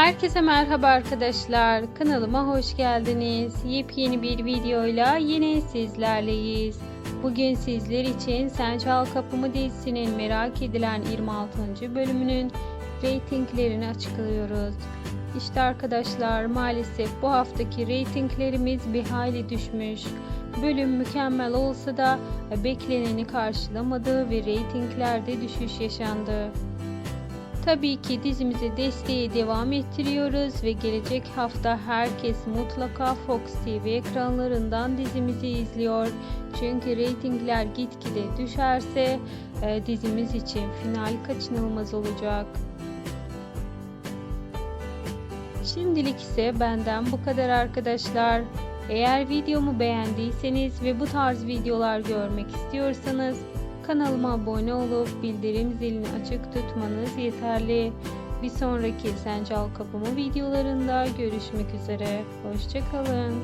Herkese merhaba arkadaşlar. Kanalıma hoş geldiniz. Yepyeni bir videoyla yine sizlerleyiz. Bugün sizler için Sen Çal Kapımı dizisinin merak edilen 26. bölümünün reytinglerini açıklıyoruz. İşte arkadaşlar maalesef bu haftaki reytinglerimiz bir hayli düşmüş. Bölüm mükemmel olsa da bekleneni karşılamadı ve reytinglerde düşüş yaşandı. Tabii ki dizimize desteği devam ettiriyoruz ve gelecek hafta herkes mutlaka Fox TV ekranlarından dizimizi izliyor. Çünkü reytingler gitgide düşerse e, dizimiz için final kaçınılmaz olacak. Şimdilik ise benden bu kadar arkadaşlar. Eğer videomu beğendiyseniz ve bu tarz videolar görmek istiyorsanız kanalıma abone olup bildirim zilini açık tutmanız yeterli. Bir sonraki Sen Çal Kapımı videolarında görüşmek üzere. Hoşçakalın.